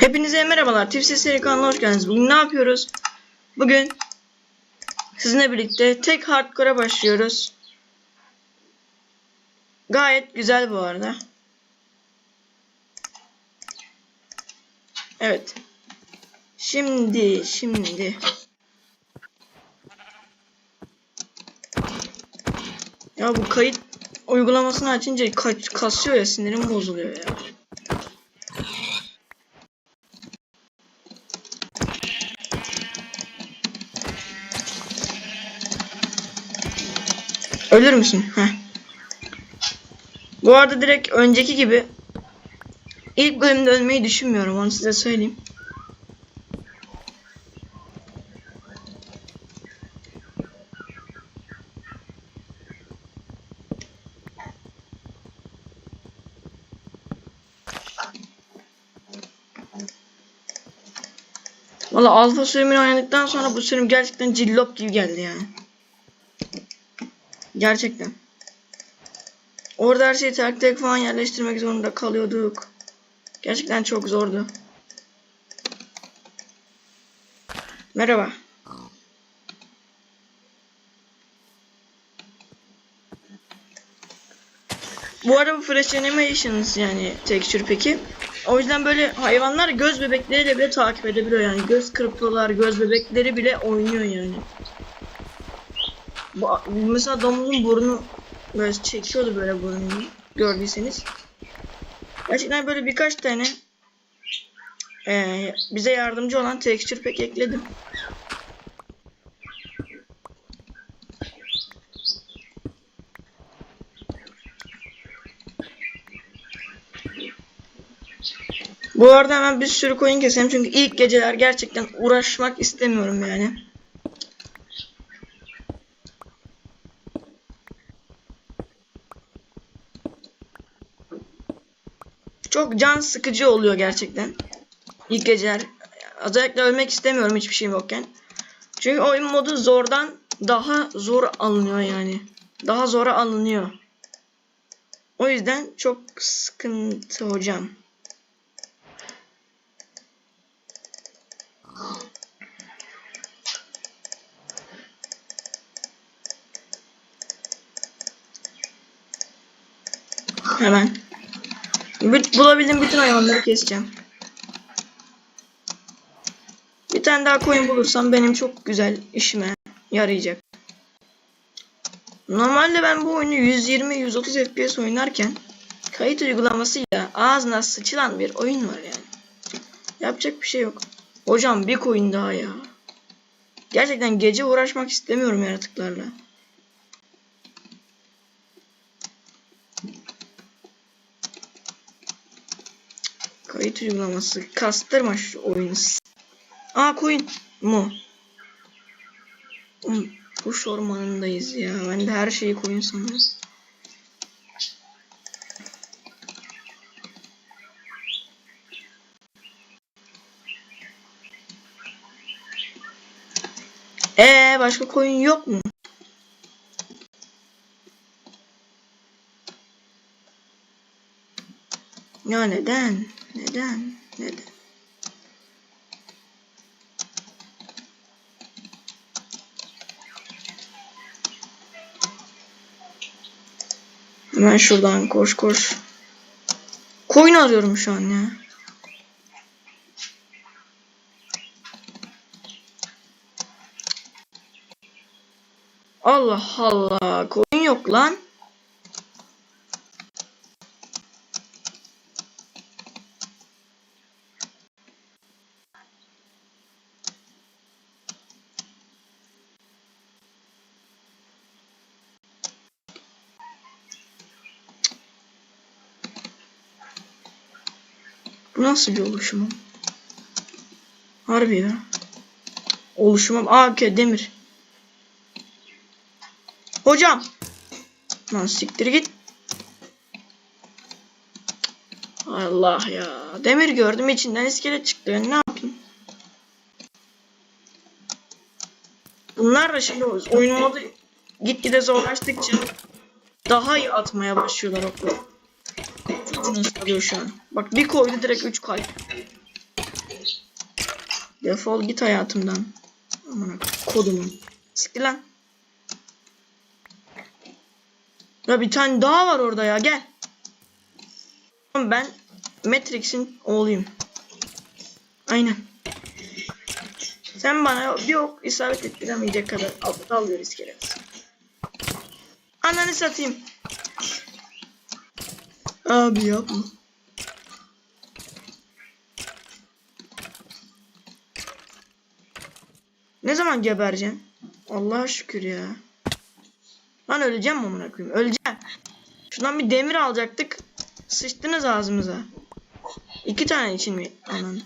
Hepinize merhabalar. Tipsiz Seri kanalına hoş geldiniz. Bugün ne yapıyoruz? Bugün sizinle birlikte tek hardcore'a başlıyoruz. Gayet güzel bu arada. Evet. Şimdi, şimdi. Ya bu kayıt uygulamasını açınca ka- kasıyor ya sinirim bozuluyor ya. Ölür müsün? Heh. Bu arada direkt önceki gibi ilk bölümde ölmeyi düşünmüyorum onu size söyleyeyim. Valla alfa sürümünü oynadıktan sonra bu sürüm gerçekten cillop gibi geldi yani. Gerçekten. Orada her şeyi tek tek falan yerleştirmek zorunda kalıyorduk. Gerçekten çok zordu. Merhaba. Bu arada bu Fresh Animations yani texture peki. O yüzden böyle hayvanlar göz bebekleriyle bile takip edebiliyor yani. Göz kırpıyorlar, göz bebekleri bile oynuyor yani. Bu, mesela domuzun burnu böyle çekiyordu böyle burnunu gördüyseniz. Gerçekten böyle birkaç tane eee, bize yardımcı olan texture pack ekledim. Bu arada hemen bir sürü coin keselim çünkü ilk geceler gerçekten uğraşmak istemiyorum yani. Çok can sıkıcı oluyor gerçekten. İlk geceler. Özellikle ölmek istemiyorum hiçbir şeyim yokken. Çünkü oyun modu zordan daha zor alınıyor yani. Daha zora alınıyor. O yüzden çok sıkıntı hocam. Hemen. Bulabildiğim bütün hayvanları keseceğim. Bir tane daha koyun bulursam benim çok güzel işime yarayacak. Normalde ben bu oyunu 120-130 FPS oynarken kayıt uygulamasıyla ağzına sıçılan bir oyun var yani. Yapacak bir şey yok. Hocam bir koyun daha ya. Gerçekten gece uğraşmak istemiyorum yaratıklarla. Kayıt uygulaması. Kastırma şu oyunu. Aa koyun mu? Kuş ormanındayız ya. Ben de her şeyi koyun sanırım. Ee başka koyun yok mu? Ya neden? Neden? Neden? Hemen şuradan koş koş. Koyun arıyorum şu an ya. Allah Allah. Koyun yok lan. Bu nasıl bir oluşum? Harbi ya. Oluşumum. Aa okey demir. Hocam. Lan siktir git. Allah ya. Demir gördüm içinden iskelet çıktı. Ben ne yapayım? Bunlar da şimdi oyun modu gitgide zorlaştıkça daha iyi atmaya başlıyorlar okları. Canını ıskalıyor şu an. Bak bir koydu direkt 3 kalp. Defol git hayatımdan. Aman kodumun. Siktir lan. Ya bir tane daha var orada ya gel. Ben Matrix'in oğluyum. Aynen. Sen bana bir ok isabet ettiremeyecek kadar aptal bir iskelet. Ananı satayım. Abi yapma. Ne zaman gebereceksin? Allah'a şükür ya. Lan öleceğim mi amına koyayım? Öleceğim. Şuradan bir demir alacaktık. Sıçtınız ağzımıza. İki tane için mi? Anan.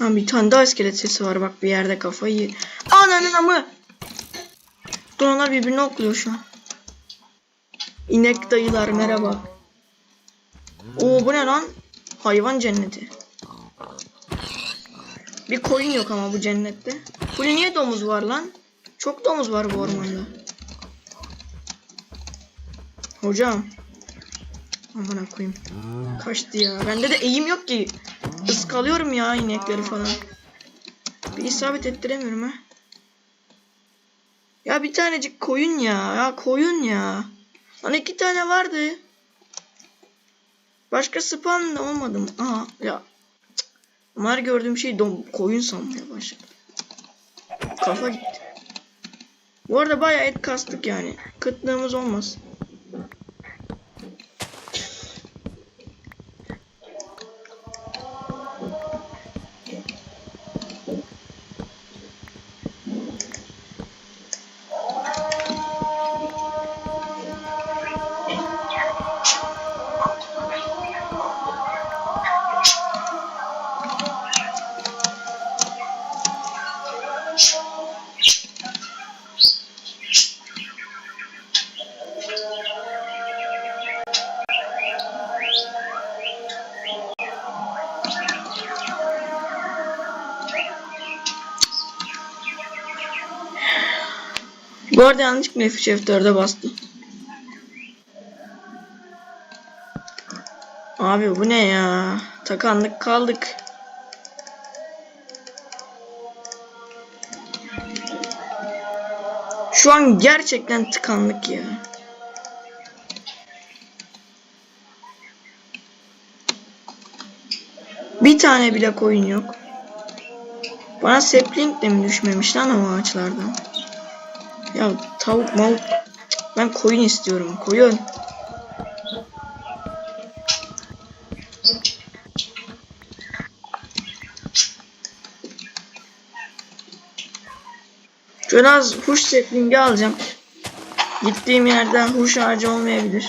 Lan bir tane daha iskelet sesi var bak bir yerde kafayı Ananın amı. Dur onlar birbirini okluyor şu an. İnek dayılar merhaba. Oo bu ne lan? Hayvan cenneti. Bir koyun yok ama bu cennette. Bu niye domuz var lan? Çok domuz var bu ormanda. Hocam. Amına koyayım. Kaçtı ya. Bende de eğim yok ki. Iskalıyorum ya inekleri falan. Bir isabet ettiremiyorum ha. Ya bir tanecik koyun ya. Ya koyun ya. Lan iki tane vardı. Başka spawn da olmadı mı? Aha ya. Bunlar gördüğüm şey dom koyun sanmaya başladım. Kafa gitti. Bu arada bayağı et kastık yani. Kıtlığımız olmaz. Bu arada yanlışlıkla F3 F4'e bastım. Abi bu ne ya? Takanlık kaldık. Şu an gerçekten tıkanlık ya. Bir tane bile koyun yok. Bana sapling de mi düşmemiş lan o ağaçlardan? Ya tavuk mavuk. Ben koyun istiyorum. Koyun. Şöyle az huş seplingi alacağım. Gittiğim yerden huş ağacı olmayabilir.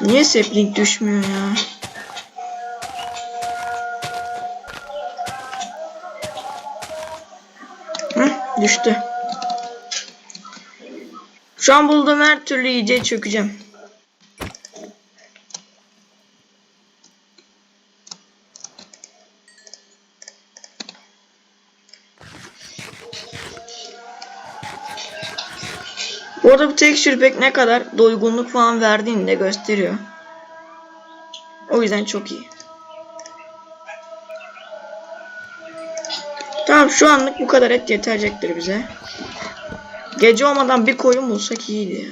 Niye sepling düşmüyor ya? Düştü. Şu an bulduğum her türlü yiyeceği çökeceğim. Bu arada bu texture pack ne kadar doygunluk falan verdiğini de gösteriyor. O yüzden çok iyi. Tamam şu anlık bu kadar et yetecektir bize. Gece olmadan bir koyun bulsak iyiydi ya.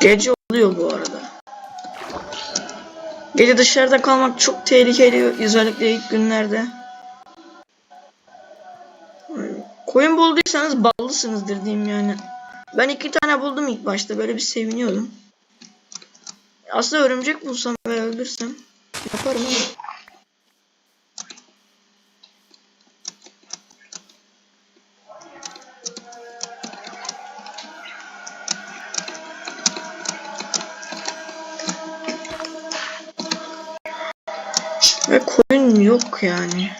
Gece oluyor bu arada. Gece dışarıda kalmak çok tehlikeli özellikle ilk günlerde. Bulduysanız ballısınızdır diyeyim yani. Ben iki tane buldum ilk başta böyle bir seviniyordum. Aslında örümcek bulsam ve öldürsem yaparım ama. Ve koyun yok yani.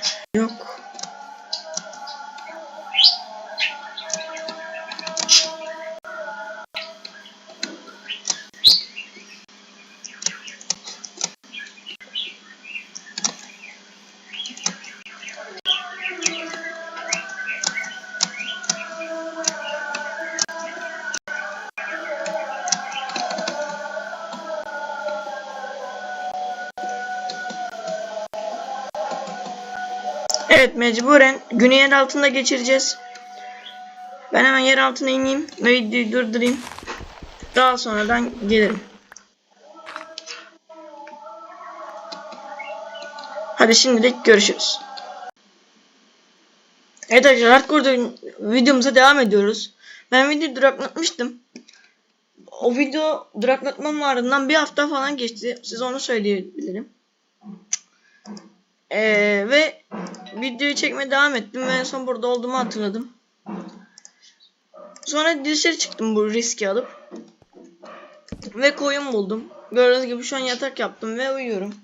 Evet mecburen günü yer altında geçireceğiz. Ben hemen yer altına ineyim ve videoyu durdurayım. Daha sonradan gelirim. Hadi şimdilik görüşürüz. Evet arkadaşlar hardcore videomuza devam ediyoruz. Ben videoyu duraklatmıştım. O video duraklatmam ardından bir hafta falan geçti. Size onu söyleyebilirim. Ee, ve videoyu çekmeye devam ettim ve en son burada olduğumu hatırladım. Sonra dışarı çıktım bu riski alıp. Ve koyun buldum. Gördüğünüz gibi şu an yatak yaptım ve uyuyorum.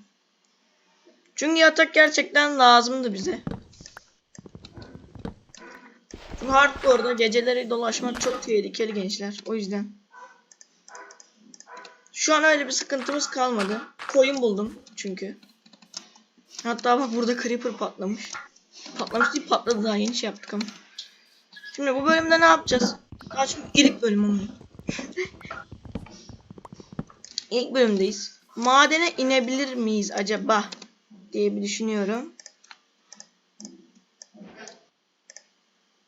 Çünkü yatak gerçekten lazımdı bize. Çünkü hardcore'da geceleri dolaşmak çok tehlikeli gençler. O yüzden. Şu an öyle bir sıkıntımız kalmadı. Koyun buldum çünkü. Hatta bak burada creeper patlamış. Patlamış değil patladı daha yeni şey yaptık ama. Şimdi bu bölümde ne yapacağız? Kaç ilk bölüm ama. ilk bölümdeyiz. Madene inebilir miyiz acaba? diye bir düşünüyorum.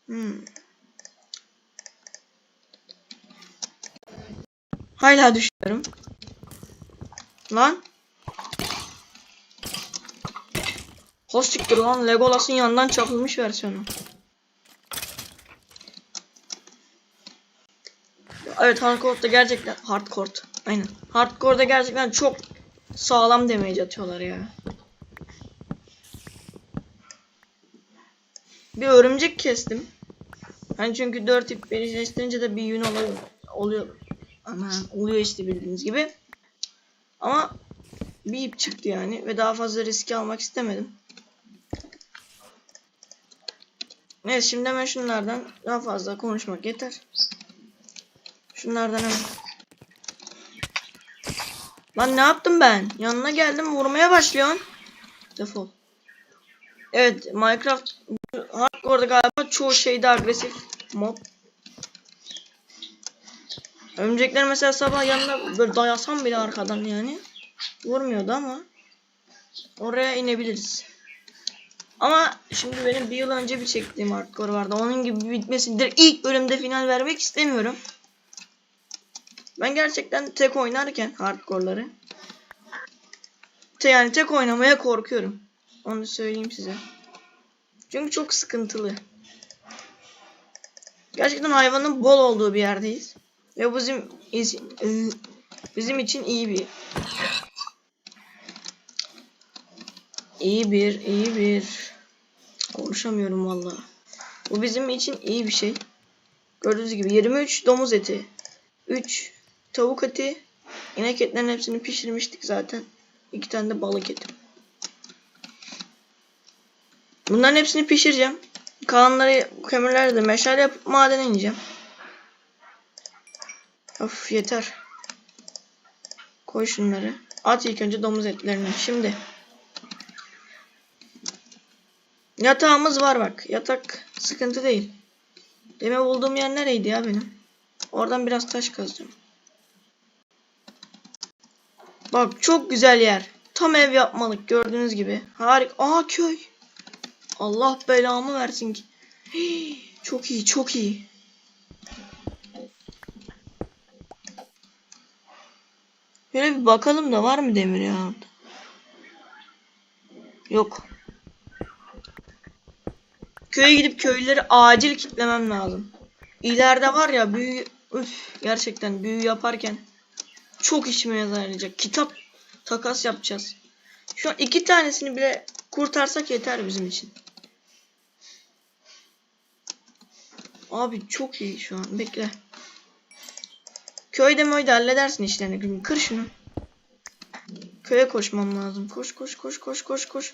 Hmm. Hala düşünüyorum. Lan. Hostiktir lan Legolas'ın yanından çapılmış versiyonu. Evet hardcore'da gerçekten hardcore. Aynen. Hardcore'da gerçekten çok sağlam damage atıyorlar ya. Bir örümcek kestim. Hani çünkü 4 ip birleştirince de bir yün oluyor. Oluyor. Aman oluyor işte bildiğiniz gibi. Ama bir ip çıktı yani ve daha fazla riski almak istemedim. Evet şimdi hemen şunlardan daha fazla konuşmak yeter. Şunlardan hemen. Lan ne yaptım ben? Yanına geldim vurmaya başlıyorsun. Defol. Evet Minecraft Hardcore'da galiba çoğu şeyde agresif mob. Örümcekler mesela sabah yanına böyle dayasam bile arkadan yani. Vurmuyordu ama. Oraya inebiliriz. Ama şimdi benim bir yıl önce bir çektiğim hardcore vardı. Onun gibi bitmesidir. İlk bölümde final vermek istemiyorum. Ben gerçekten tek oynarken hardcore'ları te yani tek oynamaya korkuyorum. Onu söyleyeyim size. Çünkü çok sıkıntılı. Gerçekten hayvanın bol olduğu bir yerdeyiz. Ve bizim bizim için iyi bir iyi bir iyi bir konuşamıyorum valla. Bu bizim için iyi bir şey. Gördüğünüz gibi 23 domuz eti, 3 tavuk eti, inek etlerin hepsini pişirmiştik zaten. 2 tane de balık eti. Bunların hepsini pişireceğim. Kalanları kömürleri de meşale yapıp madene ineceğim. Of yeter. Koy şunları. At ilk önce domuz etlerini. Şimdi. Yatağımız var bak. Yatak sıkıntı değil. Deme bulduğum yer nereydi ya benim? Oradan biraz taş kazacağım. Bak çok güzel yer. Tam ev yapmalık gördüğünüz gibi. Harika. Aa köy. Allah belamı versin ki. Çok iyi çok iyi. Böyle bir bakalım da var mı demir ya? Yok. Köye gidip köylüleri acil kitlemem lazım. İleride var ya büyü üf, gerçekten büyü yaparken çok işime yarayacak. Kitap takas yapacağız. Şu an iki tanesini bile kurtarsak yeter bizim için. Abi çok iyi şu an. Bekle. Köyde möyde halledersin işlerini. Kır şunu. Köye koşmam lazım. Koş koş koş koş koş koş.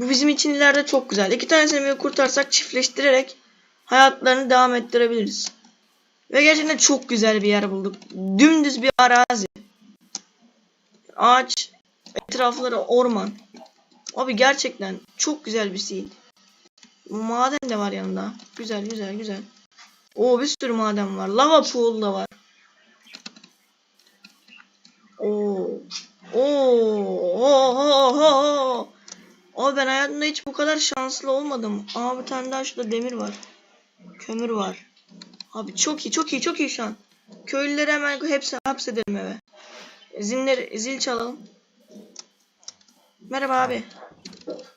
Bu bizim için ileride çok güzel. İki tanesini böyle kurtarsak çiftleştirerek hayatlarını devam ettirebiliriz. Ve gerçekten çok güzel bir yer bulduk. Dümdüz bir arazi. Ağaç, etrafları orman. Abi gerçekten çok güzel bir seed. Maden de var yanında. Güzel güzel güzel. Oo bir sürü maden var. Lava pool da var. Oo. Oo. Oho. Abi ben hayatımda hiç bu kadar şanslı olmadım. Aa bir tane daha şurada demir var. Kömür var. Abi çok iyi çok iyi çok iyi şu an. Köylüleri hemen hepsi hapsedelim eve. Ziller, zil çalalım. Merhaba abi.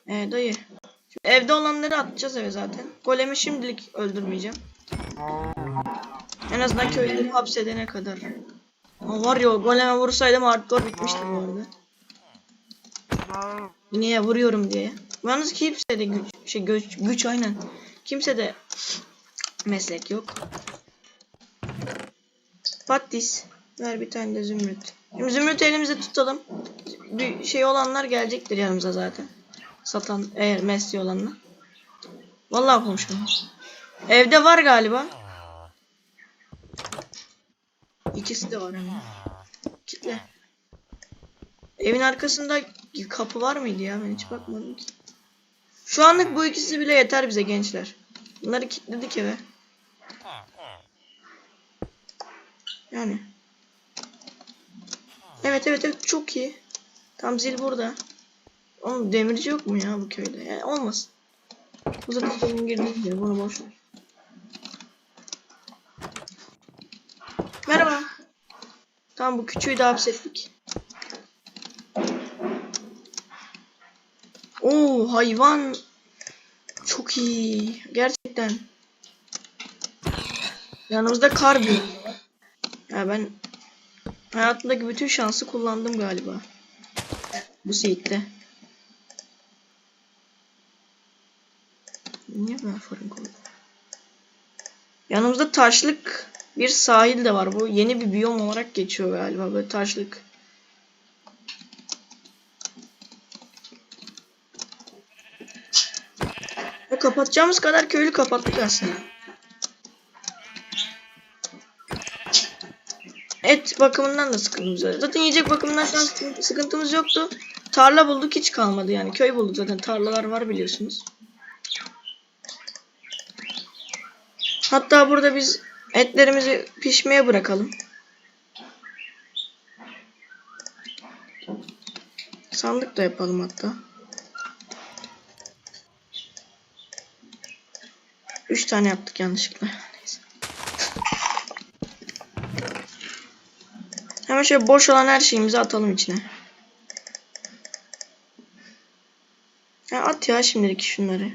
Ee, dayı. Şimdi evde olanları atacağız eve zaten. Golemi şimdilik öldürmeyeceğim. En azından köylüleri hapsedene kadar. Ama var ya goleme vursaydım hardcore bitmişti bu arada. Niye vuruyorum diye. Yalnız kimse de güç, şey güç, güç aynen. Kimse de meslek yok. Patis. Ver bir tane de zümrüt. Şimdi zümrüt elimizde tutalım. Şey olanlar gelecektir yanımıza zaten. Satan eğer mesleği olanlar. Vallahi konuşmadım. Evde var galiba. İkisi de var ama. Kitle. Evin arkasında kapı var mıydı ya? Ben hiç bakmadım ki. Şu anlık bu ikisi bile yeter bize gençler. Bunları kilitledik eve. Yani. Evet evet evet çok iyi. Tam zil burada. Oğlum demirci yok mu ya bu köyde? Yani olmasın. Bu zaten sorun girdiği bunu boş. Merhaba. Tamam bu küçüğü de hapsettik. Oo hayvan. Çok iyi. Gerçekten. Yanımızda kar var. Ya ben hayatımdaki bütün şansı kullandım galiba. Bu seyitte. Niye ben fırın koydum? Yanımızda taşlık bir sahil de var. Bu yeni bir biyom olarak geçiyor galiba. Böyle taşlık. Kapatacağımız kadar köylü kapattık aslında. Et bakımından da sıkıntımız var. Zaten yiyecek bakımından şu sıkıntımız yoktu. Tarla bulduk hiç kalmadı yani. Köy bulduk zaten. Tarlalar var biliyorsunuz. Hatta burada biz etlerimizi pişmeye bırakalım. Sandık da yapalım hatta. Üç tane yaptık yanlışlıkla. Neyse. Hemen şöyle boş olan her şeyimizi atalım içine. Ya at ya şimdilik şunları.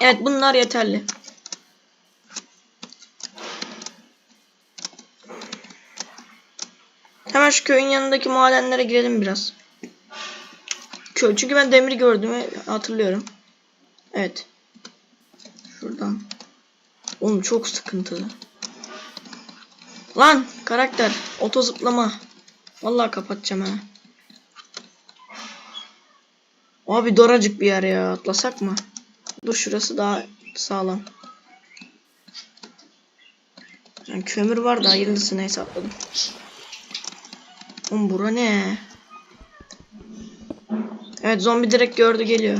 Evet bunlar yeterli. Hemen şu köyün yanındaki madenlere girelim biraz. Köy çünkü ben demir gördüğümü hatırlıyorum. Evet. Şuradan. Oğlum çok sıkıntılı. Lan karakter oto zıplama. Vallahi kapatacağım ha. Abi doracık bir yer ya atlasak mı? Dur şurası daha sağlam. Yani kömür var da hayırlısı neyse atladım. Oğlum bura ne? Evet zombi direkt gördü geliyor.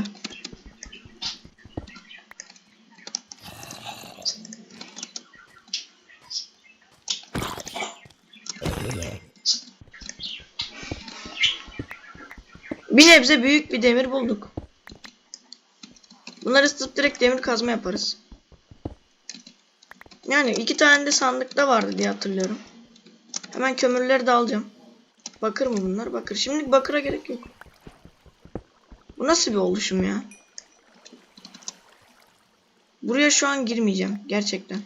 Bir nebze büyük bir demir bulduk. Bunları ısıtıp direkt demir kazma yaparız. Yani iki tane de sandıkta vardı diye hatırlıyorum. Hemen kömürleri de alacağım. Bakır mı bunlar? Bakır. Şimdi bakıra gerek yok. Bu nasıl bir oluşum ya? Buraya şu an girmeyeceğim. Gerçekten.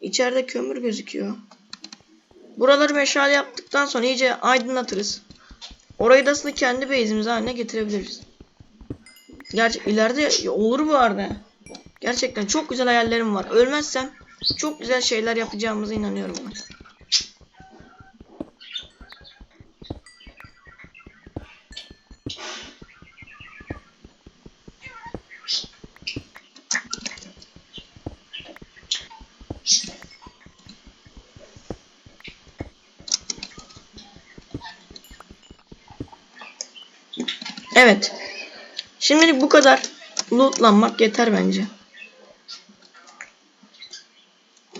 İçeride kömür gözüküyor. Buraları meşale yaptıktan sonra iyice aydınlatırız. Orayı da aslında kendi base'imiz haline getirebiliriz. Gerçi ileride olur bu arada. Gerçekten çok güzel hayallerim var. Ölmezsem çok güzel şeyler yapacağımıza inanıyorum ben. Evet. Şimdilik bu kadar lootlanmak yeter bence.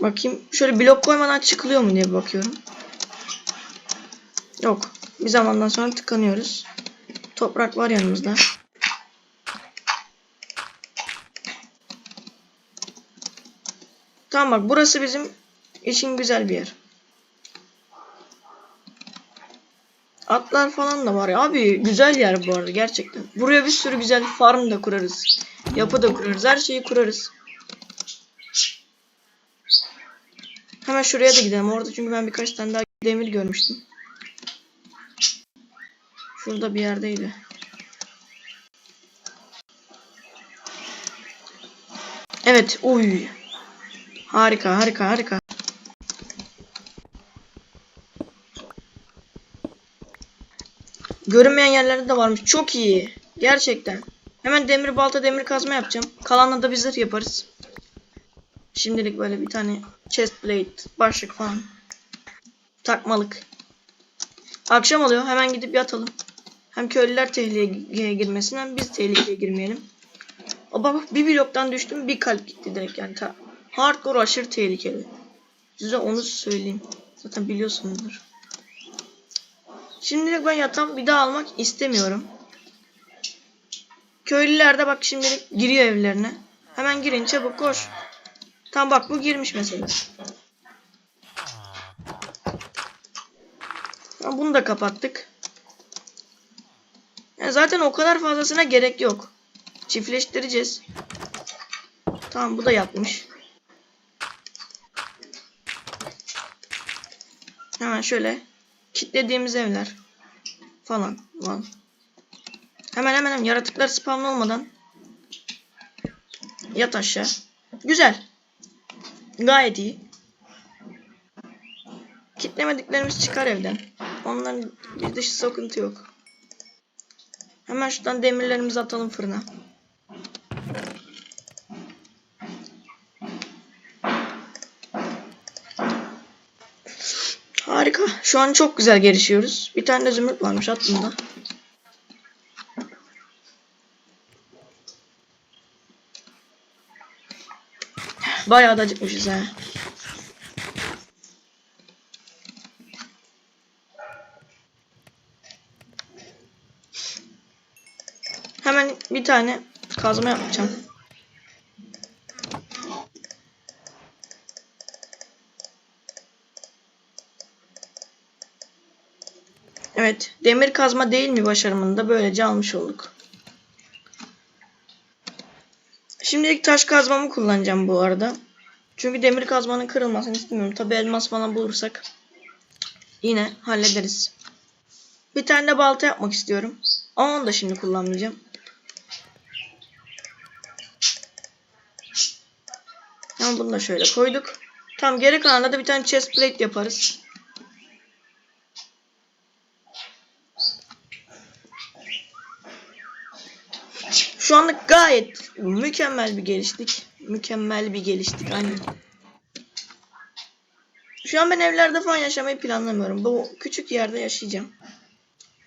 Bakayım şöyle blok koymadan çıkılıyor mu diye bakıyorum. Yok. Bir zamandan sonra tıkanıyoruz. Toprak var yanımızda. Tamam bak burası bizim için güzel bir yer. Atlar falan da var. Abi güzel yer bu arada gerçekten. Buraya bir sürü güzel farm da kurarız. Yapı da kurarız. Her şeyi kurarız. Hemen şuraya da gidelim. Orada çünkü ben birkaç tane daha demir görmüştüm. Şurada bir yerdeydi. Evet. Uy. Harika harika harika. Görünmeyen yerlerde de varmış. Çok iyi. Gerçekten. Hemen demir balta demir kazma yapacağım. Kalanla da bir zırh yaparız. Şimdilik böyle bir tane chest plate, başlık falan. Takmalık. Akşam oluyor. Hemen gidip yatalım. Hem köylüler tehlikeye girmesin hem biz tehlikeye girmeyelim. O bir bloktan düştüm bir kalp gitti direkt yani. Ta hardcore aşırı tehlikeli. Size onu söyleyeyim. Zaten biliyorsunuzdur. Şimdilik ben yatağım bir daha almak istemiyorum. Köylüler de bak şimdilik giriyor evlerine. Hemen girin çabuk koş. Tam bak bu girmiş mesela. Tamam, bunu da kapattık. Yani zaten o kadar fazlasına gerek yok. Çiftleştireceğiz. Tamam bu da yapmış. Hemen şöyle kitlediğimiz evler falan var. Hemen hemen hemen yaratıklar spawn olmadan yat aşağı. Güzel. Gayet iyi. Kitlemediklerimiz çıkar evden. Onların bir dışı sıkıntı yok. Hemen şuradan demirlerimizi atalım fırına. Harika. Şu an çok güzel gelişiyoruz. Bir tane de zümrüt varmış aklımda. Bayağı da acıkmışız ha. Hemen bir tane kazma yapacağım. Evet, demir kazma değil mi başarımını da böylece almış olduk. Şimdilik taş kazmamı kullanacağım bu arada. Çünkü demir kazmanın kırılmasını istemiyorum. Tabi elmas falan bulursak yine hallederiz. Bir tane de balta yapmak istiyorum. Ama onu da şimdi kullanmayacağım. Tamam bunu da şöyle koyduk. Tamam geri kalanında da bir tane chest plate yaparız. Şu anlık gayet mükemmel bir geliştik. Mükemmel bir geliştik aynen. Şu an ben evlerde falan yaşamayı planlamıyorum. Bu küçük yerde yaşayacağım.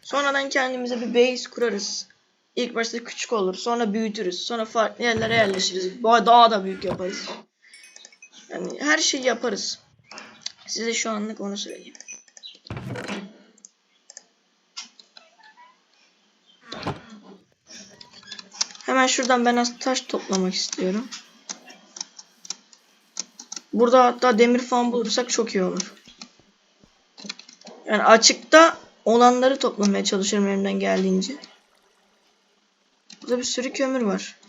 Sonradan kendimize bir base kurarız. İlk başta küçük olur. Sonra büyütürüz. Sonra farklı yerlere yerleşiriz. Daha da büyük yaparız. Yani her şeyi yaparız. Size şu anlık onu söyleyeyim. Hemen şuradan ben az taş toplamak istiyorum. Burada hatta demir falan bulursak çok iyi olur. Yani açıkta olanları toplamaya çalışıyorum elimden geldiğince. Burada bir sürü kömür var.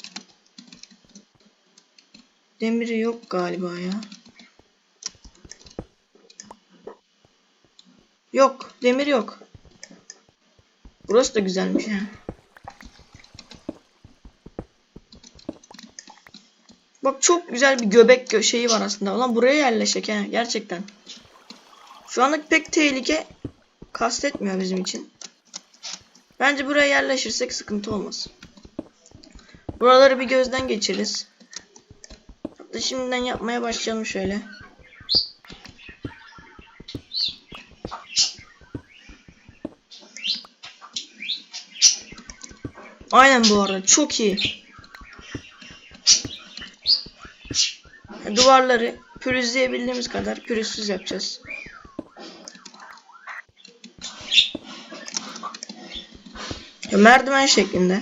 Demiri yok galiba ya. Yok, demir yok. Burası da güzelmiş ha. Bak çok güzel bir göbek gö şeyi var aslında. Ulan buraya yerleşecek he gerçekten. Şu anlık pek tehlike kastetmiyor bizim için. Bence buraya yerleşirsek sıkıntı olmaz. Buraları bir gözden geçiririz. Hatta şimdiden yapmaya başlayalım şöyle. Aynen bu arada çok iyi. Duvarları pürüzleyebildiğimiz kadar pürüzsüz yapacağız. Ya merdiven şeklinde.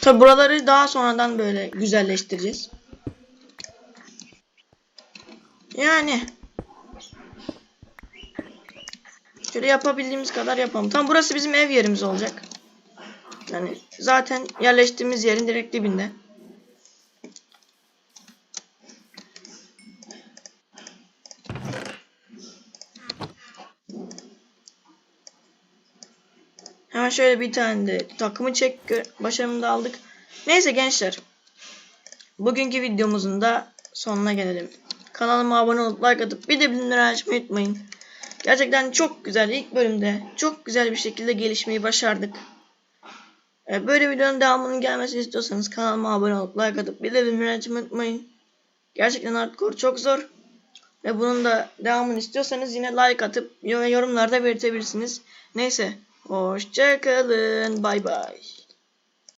Tabi buraları daha sonradan böyle güzelleştireceğiz. Yani şöyle yapabildiğimiz kadar yapalım. Tam burası bizim ev yerimiz olacak. Yani zaten yerleştiğimiz yerin direkt dibinde. Hemen şöyle bir tane de takımı çek başarımını da aldık. Neyse gençler. Bugünkü videomuzun da sonuna gelelim. Kanalıma abone olup like atıp bir de bildirimleri açmayı unutmayın. Gerçekten çok güzel ilk bölümde çok güzel bir şekilde gelişmeyi başardık. Ee, Böyle videonun devamının gelmesini istiyorsanız kanalıma abone olup like atıp bildirimleri açmayı unutmayın. Gerçekten hardcore çok zor. Ve bunun da devamını istiyorsanız yine like atıp yorumlarda belirtebilirsiniz. Neyse. Hoşçakalın. Bay bay.